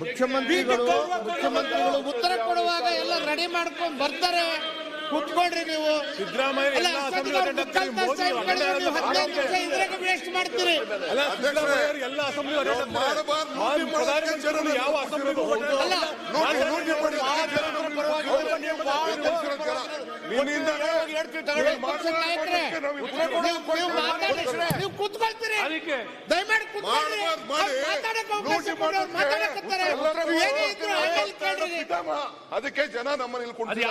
ಮುಖ್ಯಮಂತ್ರಿಗಳು ಮುಖ್ಯಮಂತ್ರಿಗಳು ಉತ್ತರ ಕೊಡುವಾಗ ಎಲ್ಲ ರೆಡಿ ಮಾಡ್ಕೊಂಡ್ ಬರ್ತಾರೆ ಕುತ್ಕೊಂಡ್ರಿ ನೀವು ಸಿದ್ದರಾಮಯ್ಯ ವೇಸ್ಟ್ ಮಾಡ್ತೀರಿ ಎಲ್ಲ ಅಸೆಂಬ್ಲಿ ಯಾವ ಕೂತ್ಕೊಳ್ತೀರಿ ಅದಕ್ಕೆ ದಯಮಾಡಿ ಕೂತ್ಕೊಳ್ಳಿ ಅದಕ್ಕೆ ಜನ ನಮ್ಮನ್ನ ಇಲ್ಲಿ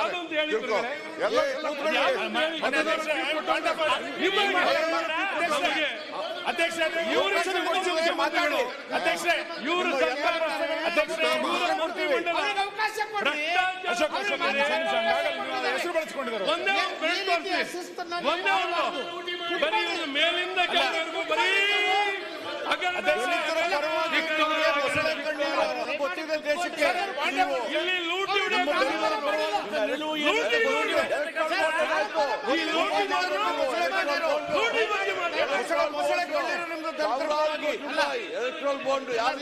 ಅಧ್ಯಕ್ಷ ಇವರು ಮಾತಾಡಿ ಅಧ್ಯಕ್ಷ ಇವರು ಹೆಸರು ಬಳಸಿಕೊಂಡಿದ್ದಾರೆ ಒಂದೇ ಮೇಲಿಂದ ಎಲೆಕ್ಟ್ರಲ್ ಬಾಂಡ್ ಯಾರು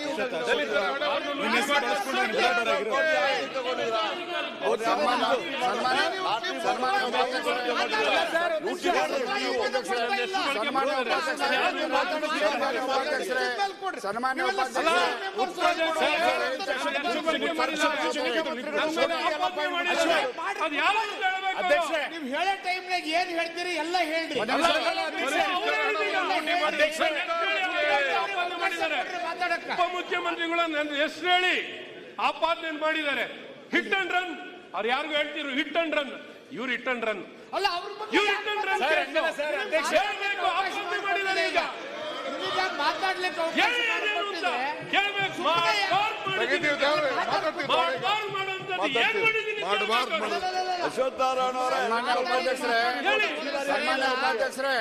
ಸನ್ಮಾನ್ಯ ಹೇಳ್ಬೇಕು ನೀವು ಹೇಳೋ ಟೈಮ್ನಾಗ ಏನ್ ಹೇಳ್ತೀರಿ ಎಲ್ಲ ಹೇಳ್ರಿ ಉಪ ಮುಖ್ಯಮಂತ್ರಿಗಳನ್ನ ಹೆಸರು ಹೇಳಿ ಆಪಾದನೆ ಮಾಡಿದ್ದಾರೆ ಹಿಟ್ ಅಂಡ್ ರನ್ ಅವ್ರು ಯಾರಿಗೂ ಹೇಳ್ತಿರು ಹಿಟ್ ಅಂಡ್ ರನ್ ಇವ್ರು ಹಿಟ್ ಅಂಡ್ ರನ್ ಅಲ್ಲ ಇವ್ರು ಹಿಟ್ ಅಂಡ್ ರನ್ ಹೇಳ್ಬೇಕು ಆಪಾದನೆ ಮಾಡಿದ್ದಾರೆ ಈಗ. ಅವರೇ ಸನ್ಮಾನ್ಯ ಉಪಾಧ್ಯಕ್ಷರೇ.